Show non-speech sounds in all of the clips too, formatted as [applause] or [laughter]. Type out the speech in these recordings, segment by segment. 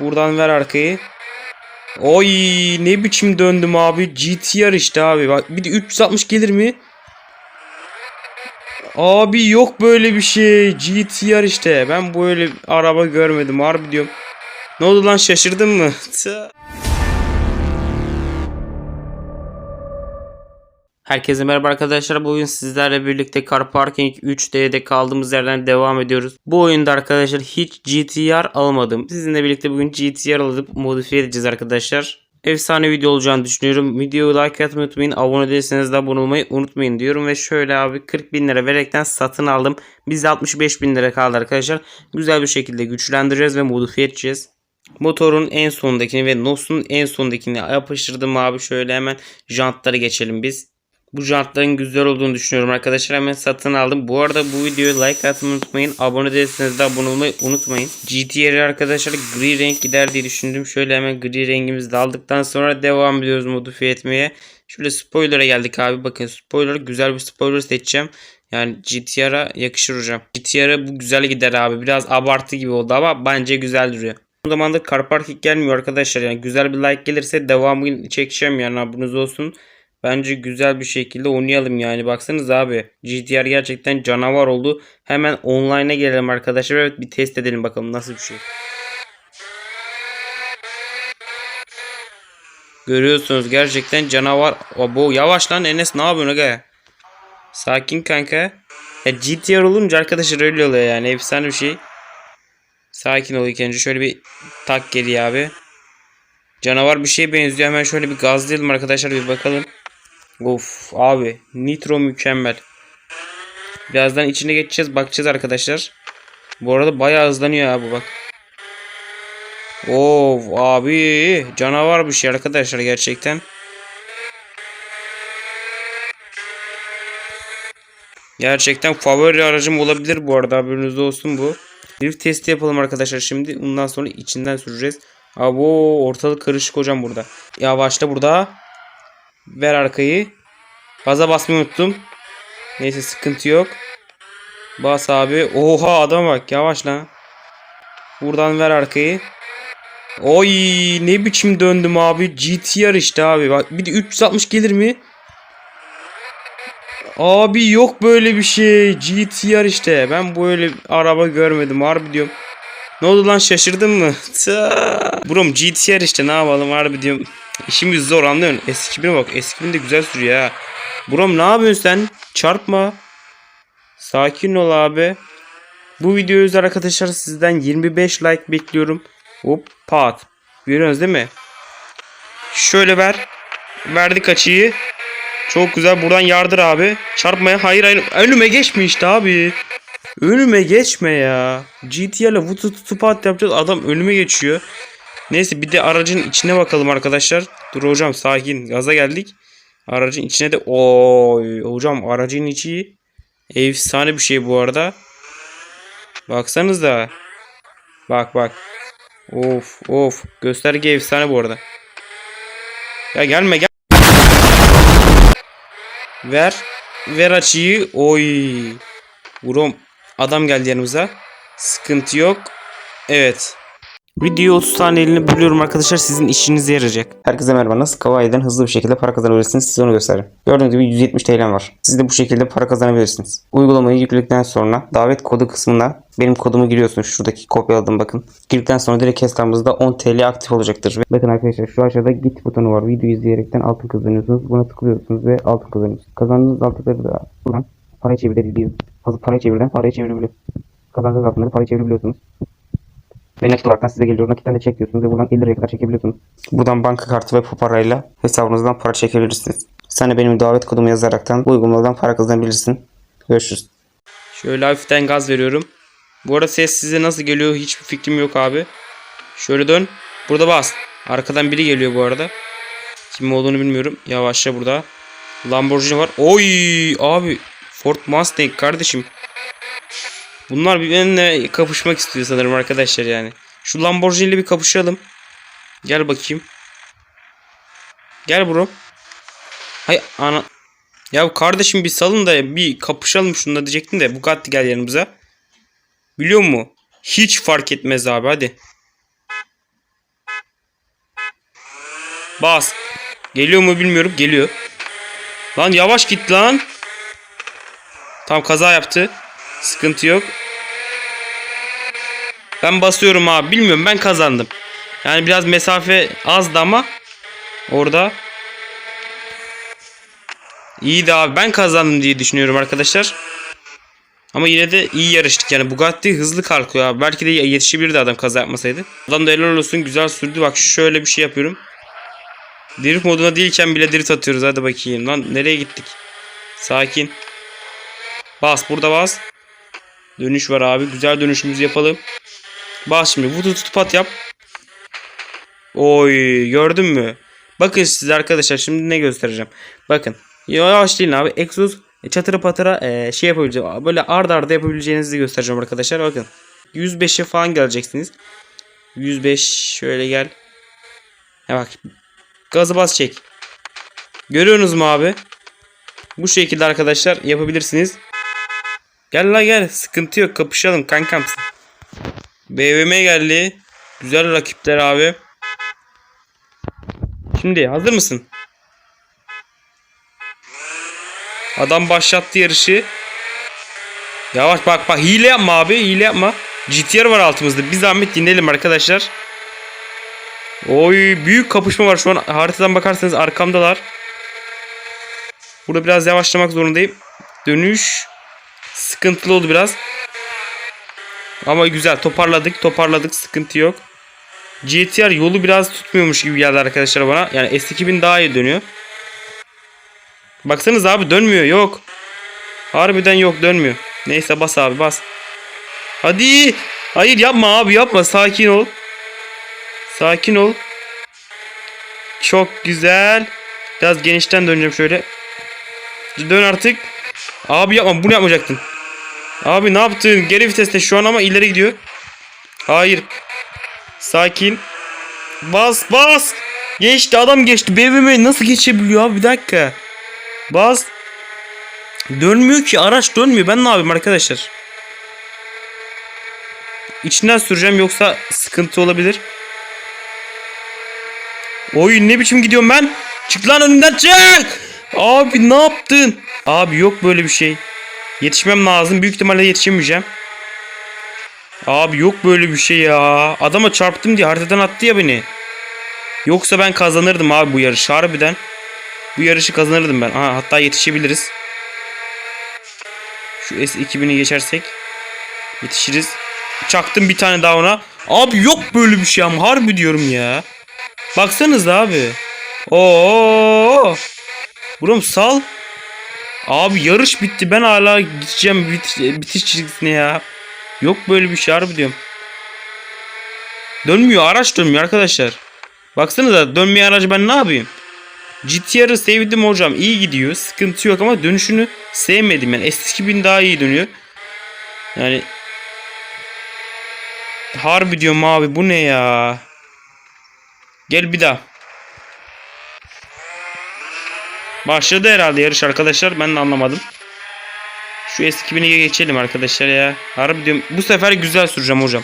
Buradan ver arkayı. Oy ne biçim döndüm abi. GTR işte abi. Bak bir de 360 gelir mi? Abi yok böyle bir şey. GTR işte. Ben böyle araba görmedim. Harbi diyorum. Ne oldu lan şaşırdın mı? Herkese merhaba arkadaşlar. Bugün sizlerle birlikte Car Parking 3D'de kaldığımız yerden devam ediyoruz. Bu oyunda arkadaşlar hiç GTR almadım. Sizinle birlikte bugün GTR alıp modifiye edeceğiz arkadaşlar. Efsane video olacağını düşünüyorum. Videoyu like atmayı unutmayın. Abone değilseniz de abone olmayı unutmayın diyorum. Ve şöyle abi 40 bin lira verekten satın aldım. Bizde 65 bin lira kaldı arkadaşlar. Güzel bir şekilde güçlendireceğiz ve modifiye edeceğiz. Motorun en sondakini ve NOS'un en sondakini yapıştırdım abi. Şöyle hemen jantları geçelim biz. Bu jantların güzel olduğunu düşünüyorum arkadaşlar. Hemen satın aldım. Bu arada bu videoya like atmayı unutmayın. Abone değilseniz de abone olmayı unutmayın. GTR'i arkadaşlar gri renk gider diye düşündüm. Şöyle hemen gri rengimizi de aldıktan sonra devam ediyoruz modifiye etmeye. Şöyle spoiler'a geldik abi. Bakın spoiler güzel bir spoiler seçeceğim. Yani GTR'a yakışır hocam. GTR'a bu güzel gider abi. Biraz abartı gibi oldu ama bence güzel duruyor. Bu zamanda car parking gelmiyor arkadaşlar. Yani güzel bir like gelirse devamını çekeceğim yani abunuz olsun. Bence güzel bir şekilde oynayalım yani. Baksanız abi. GTR gerçekten canavar oldu. Hemen online'a gelelim arkadaşlar. Evet bir test edelim bakalım nasıl bir şey. Görüyorsunuz gerçekten canavar. Abo yavaş lan Enes ne yapıyorsun aga? Sakin kanka. Ya GTR olunca arkadaşlar öyle oluyor yani. Efsane bir şey. Sakin ol ilk. Şöyle bir tak geriye abi. Canavar bir şeye benziyor. Hemen şöyle bir gazlayalım arkadaşlar bir bakalım. Of abi nitro mükemmel. Birazdan içine geçeceğiz bakacağız arkadaşlar. Bu arada bayağı hızlanıyor abi bak. Of abi canavar bir şey arkadaşlar gerçekten. Gerçekten favori aracım olabilir bu arada haberiniz olsun bu. Bir testi yapalım arkadaşlar şimdi. Ondan sonra içinden süreceğiz. Abo ortalık karışık hocam burada. Yavaşla burada. Ver arkayı. Gaza basmayı unuttum. Neyse sıkıntı yok. Bas abi. Oha adam bak yavaş lan. Buradan ver arkayı. Oy ne biçim döndüm abi. GTR işte abi. Bak bir de 360 gelir mi? Abi yok böyle bir şey. GTR işte. Ben böyle araba görmedim. Harbi diyorum. Ne oldu lan şaşırdın mı? [laughs] Tı. Brom GTR işte ne yapalım harbi diyorum. İşimiz zor anlıyorsun. S2000'e bak. S2000 de güzel sürüyor ha. Brom ne yapıyorsun sen? Çarpma. Sakin ol abi. Bu videoyu özel arkadaşlar sizden 25 like bekliyorum. Hop pat. Görüyorsunuz değil mi? Şöyle ver. Verdik açıyı. Çok güzel. Buradan yardır abi. Çarpmaya. Hayır hayır. Önüme geçme işte abi. Önüme geçme ya. GTR'le vutu tutu pat yapacağız. Adam önüme geçiyor. Neyse bir de aracın içine bakalım arkadaşlar. Dur hocam sakin. Gaza geldik. Aracın içine de oy hocam aracın içi efsane bir şey bu arada. Baksanız da. Bak bak. Of of. Gösterge efsane bu arada. Ya gelme gel. Ver. Ver açıyı. Oy. Vurum. Adam geldi yanımıza. Sıkıntı yok. Evet. Videoyu 30 saniyeliğine bölüyorum arkadaşlar. Sizin işinize yarayacak. Herkese merhaba. Nasıl Kavai'den hızlı bir şekilde para kazanabilirsiniz? Size onu göstereyim. Gördüğünüz gibi 170 TL'm var. Siz de bu şekilde para kazanabilirsiniz. Uygulamayı yükledikten sonra davet kodu kısmına benim kodumu giriyorsunuz. Şuradaki kopyaladım bakın. Girdikten sonra direkt hesabınızda 10 TL aktif olacaktır. Ve bakın arkadaşlar şu aşağıda git butonu var. Video izleyerekten altın kazanıyorsunuz. Buna tıklıyorsunuz ve altın kazanıyorsunuz. Kazandığınız altınları da buradan paraya çevirebiliyorsunuz. Fazla paraya çevirden paraya çevirebiliyorsunuz. Kazandığınız altınları paraya çevirebiliyorsunuz. Ve nakit olarak size geliyor. Nakitten de çekiyorsunuz ve buradan 50 liraya kadar çekebiliyorsunuz. Buradan banka kartı ve parayla hesabınızdan para çekebilirsiniz. Sen de benim davet kodumu yazaraktan bu uygulamadan para kazanabilirsin. Görüşürüz. Şöyle hafiften gaz veriyorum. Bu arada ses size nasıl geliyor hiçbir fikrim yok abi. Şöyle dön. Burada bas. Arkadan biri geliyor bu arada. Kim olduğunu bilmiyorum. Yavaşça burada. Lamborghini var. Oy abi. Ford Mustang kardeşim. Bunlar benimle kapışmak istiyor sanırım arkadaşlar yani. Şu Lamborghini ile bir kapışalım. Gel bakayım. Gel bro. Hay ana. Ya kardeşim bir salın da bir kapışalım şununla diyecektim de Bugatti gel yanımıza. Biliyor musun? Hiç fark etmez abi hadi. Bas. Geliyor mu bilmiyorum. Geliyor. Lan yavaş git lan. Tam kaza yaptı. Sıkıntı yok. Ben basıyorum abi. Bilmiyorum ben kazandım. Yani biraz mesafe azdı ama orada iyiydi abi. Ben kazandım diye düşünüyorum arkadaşlar. Ama yine de iyi yarıştık yani. Bugatti hızlı kalkıyor abi. Belki de yetişebilirdi adam kaza yapmasaydı. Adam da helal olsun güzel sürdü. Bak şöyle bir şey yapıyorum. Drift moduna değilken bile drift atıyoruz. Hadi bakayım. Lan nereye gittik? Sakin. Bas burada bas. Dönüş var abi. Güzel dönüşümüzü yapalım. Bas şimdi. Vudu tutup pat yap. Oy gördün mü? Bakın size arkadaşlar şimdi ne göstereceğim. Bakın. Yavaşlayın abi. Exos çatıra patıra e, şey yapabileceğim. Böyle arda arda yapabileceğinizi göstereceğim arkadaşlar. Bakın. 105'e falan geleceksiniz. 105 şöyle gel. Ha bak. Gazı bas çek. Görüyorsunuz mu abi? Bu şekilde arkadaşlar yapabilirsiniz. Gel la gel. Sıkıntı yok. Kapışalım kankam. BVM geldi. Güzel rakipler abi. Şimdi hazır mısın? Adam başlattı yarışı. Yavaş bak bak hile yapma abi hile yapma. GTR var altımızda. Bir zahmet dinleyelim arkadaşlar. Oy büyük kapışma var şu an haritadan bakarsanız arkamdalar. Burada biraz yavaşlamak zorundayım. Dönüş sıkıntılı oldu biraz. Ama güzel toparladık toparladık sıkıntı yok. GTR yolu biraz tutmuyormuş gibi geldi arkadaşlar bana. Yani S2000 daha iyi dönüyor. Baksanız abi dönmüyor yok. Harbiden yok dönmüyor. Neyse bas abi bas. Hadi. Hayır yapma abi yapma sakin ol. Sakin ol. Çok güzel. Biraz genişten döneceğim şöyle. Dön artık. Abi yapma bunu yapmayacaktın. Abi ne yaptın? Geri viteste şu an ama ileri gidiyor. Hayır. Sakin. Bas bas. Geçti adam geçti. BMW nasıl geçebiliyor abi bir dakika. Bas. Dönmüyor ki araç dönmüyor. Ben ne yapayım arkadaşlar? İçinden süreceğim yoksa sıkıntı olabilir. Oy ne biçim gidiyorum ben? Çık lan önümden çık. Abi ne yaptın? Abi yok böyle bir şey. Yetişmem lazım. Büyük ihtimalle yetişemeyeceğim. Abi yok böyle bir şey ya. Adama çarptım diye haritadan attı ya beni. Yoksa ben kazanırdım abi bu yarışı harbiden. Bu yarışı kazanırdım ben. Aha, hatta yetişebiliriz. Şu S2000'i geçersek yetişiriz. Çaktım bir tane daha ona. Abi yok böyle bir şey ama harbi diyorum ya. Baksanız abi. Oo. Buram sal. Abi yarış bitti. Ben hala gideceğim bitiş, bitiş çizgisine ya. Yok böyle bir şey harbi diyorum. Dönmüyor. Araç dönmüyor arkadaşlar. Baksanıza dönmeyen aracı ben ne yapayım? GTR'ı sevdim hocam. iyi gidiyor. Sıkıntı yok ama dönüşünü sevmedim. Yani S2000 daha iyi dönüyor. Yani harbi diyorum abi bu ne ya? Gel bir daha. Başladı herhalde yarış arkadaşlar. Ben de anlamadım. Şu S2000'e geçelim arkadaşlar ya. Harbi diyorum. Bu sefer güzel süreceğim hocam.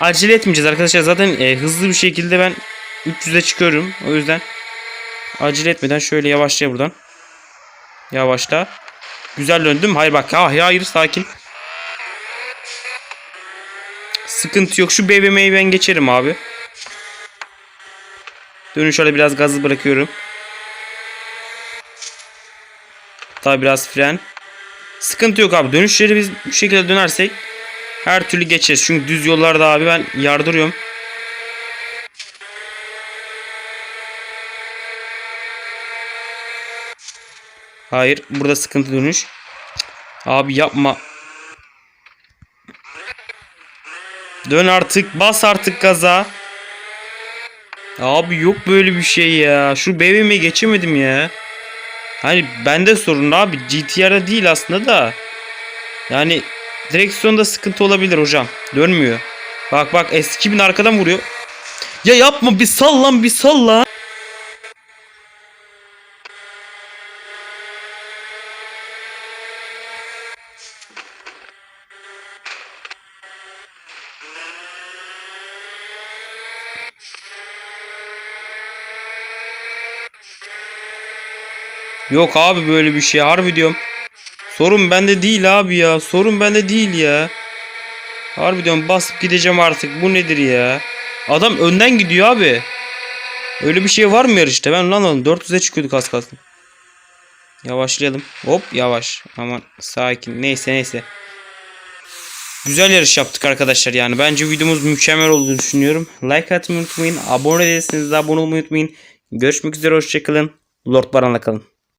Acele etmeyeceğiz arkadaşlar. Zaten e, hızlı bir şekilde ben 300'e çıkıyorum. O yüzden acele etmeden şöyle yavaşla buradan. Yavaşla. Güzel döndüm. Hayır bak. Ah ya hayır sakin. Sıkıntı yok. Şu BVM'yi ben geçerim abi. Dönüş şöyle biraz gazı bırakıyorum. Tabi biraz fren. Sıkıntı yok abi. Dönüşleri biz bu şekilde dönersek her türlü geçeriz. Çünkü düz yollarda abi ben yardırıyorum. Hayır. Burada sıkıntı dönüş. Abi yapma. Dön artık. Bas artık gaza. Abi yok böyle bir şey ya. Şu BMW'ye geçemedim ya. Hani bende sorun abi. GTR'da değil aslında da. Yani direksiyonda sıkıntı olabilir hocam. Dönmüyor. Bak bak S2000 arkadan vuruyor. Ya yapma bir sal lan bir sal lan. Yok abi böyle bir şey harbi diyorum. Sorun bende değil abi ya. Sorun bende değil ya. Harbi diyorum basıp gideceğim artık. Bu nedir ya? Adam önden gidiyor abi. Öyle bir şey var mı yarışta? Ben lan oğlum 400'e çıkıyorduk az kalsın. Yavaşlayalım. Hop yavaş. Aman sakin. Neyse neyse. Güzel yarış yaptık arkadaşlar yani. Bence videomuz mükemmel olduğunu düşünüyorum. Like atmayı unutmayın. Abone değilseniz de abone olmayı unutmayın. Görüşmek üzere hoşçakalın. Lord Baran'la kalın.